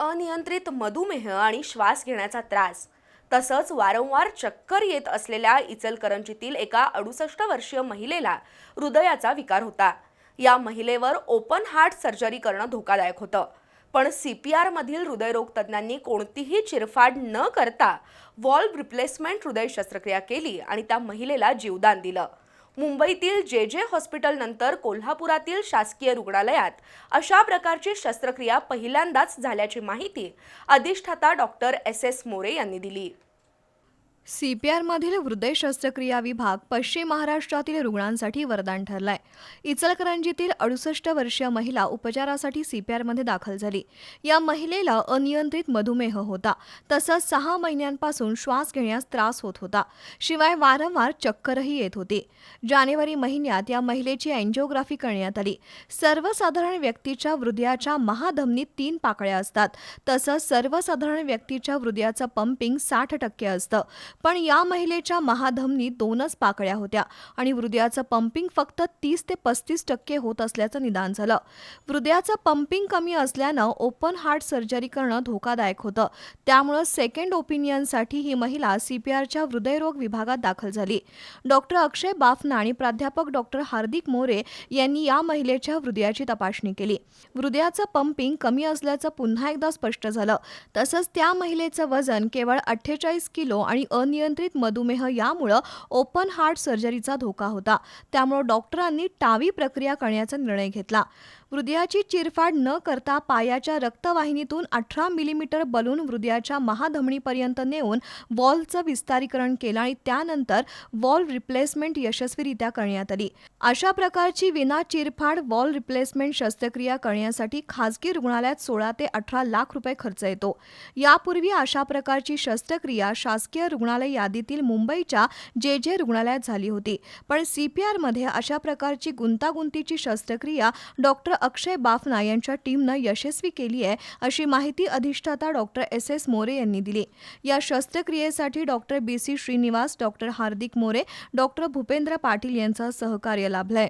अनियंत्रित मधुमेह आणि श्वास घेण्याचा त्रास. तसंच वारंवार चक्कर येत असलेल्या इचलकरंजीतील एका अडुसष्ट वर्षीय महिलेला हृदयाचा विकार होता. या महिलेवर ओपन हार्ट सर्जरी करणं धोकादायक होतं. पण सी पी आरमधील हृदयरोग तज्ज्ञांनी कोणतीही चिरफाड न करता वॉल्व रिप्लेसमेंट हृदय शस्त्रक्रिया केली आणि त्या महिलेला जीवदान दिलं. मुंबईतील जे जे हॉस्पिटल नंतर कोल्हापुरातील शासकीय रुग्णालयात. अशा प्रकारची शस्त्रक्रिया पहिल्यांदाच झाल्याची माहिती अधिष्ठाता डॉक्टर एस एस मोरे यांनी दिली. सीपीआरमधील हृदय शस्त्रक्रिया विभाग पश्चिम महाराष्ट्रातील रुग्णांसाठी वरदान ठरलाय. इचलकरंजीतील अडुसष्ट वर्षीय महिला उपचारासाठी सीपीआरमध्ये दाखल झाली. या महिलेला अनियंत्रित मधुमेह होता. तसंच सहा महिन्यांपासून श्वास घेण्यास त्रास होत होता. शिवाय वारंवार चक्करही येत होती. जानेवारी महिन्यात या महिलेची अँजिओग्राफी करण्यात आली. सर्वसाधारण व्यक्तीच्या हृदयाच्या महाधमनीत तीन पाकळ्या असतात. तसंच सर्वसाधारण व्यक्तीच्या हृदयाचं पंपिंग साठ टक्के असतं. पण या महिलेच्या महाधमनीत दोनच पाकळ्या होत्या आणि हृदयाचं पंपिंग फक्त तीस ते पस्तीस टक्के होत असल्याचं निदान झालं. हृदयाचं पंपिंग कमी असल्यानं ओपन हार्ट सर्जरी करणं धोकादायक होतं. त्यामुळं सेकंड ओपिनियनसाठी ही महिला सीपीआरच्या हृदयरोग विभागात दाखल झाली. डॉक्टर अक्षय बाफना आणि प्राध्यापक डॉक्टर हार्दिक मोरे यांनी या महिलेच्या हृदयाची तपासणी केली. हृदयाचं पंपिंग कमी असल्याचं पुन्हा एकदा स्पष्ट झालं. तसंच त्या महिलेचं वजन केवळ अठ्ठेचाळीस किलो आणि अनियंत्रित मधुमेह यामुळं ओपन हार्ट सर्जरीचा धोका होता. त्यामुळं डॉक्टरांनी टावी प्रक्रिया करण्याचा निर्णय घेतला. हृदयाची चिरफाड न करता पायाच्या रक्तवाहिनीतून अठरा मिलीमीटर बलून हृदयाच्या महाधमणीपर्यंत नेऊन वॉल्वचं विस्तारीकरण केलं आणि त्यानंतर वॉल्व रिप्लेसमेंट यशस्वीरित्या करण्यात आली. अशा प्रकारची विना चिरफाड वॉल्व रिप्लेसमेंट शस्त्रक्रिया करण्यासाठी खासगी रुग्णालयात सोळा ते अठरा लाख रुपये खर्च येतो. यापूर्वी अशा प्रकारची शस्त्रक्रिया शासकीय रुग्णालय यादीतील मुंबईच्या जे जे रुग्णालयात झाली होती. पण सीपीआरमध्ये अशा प्रकारची गुंतागुंतीची शस्त्रक्रिया डॉक्टर अक्षय बाफना यांच्या टीमनं यशस्वी केली आहे अशी माहिती अधिष्ठाता डॉक्टर एस एस मोरे यांनी दिली. या शस्त्रक्रियेसाठी doctor B C Srinivas doctor Hardik More doctor Bhupendra Patil यांचं सहकार्य लाभलंय.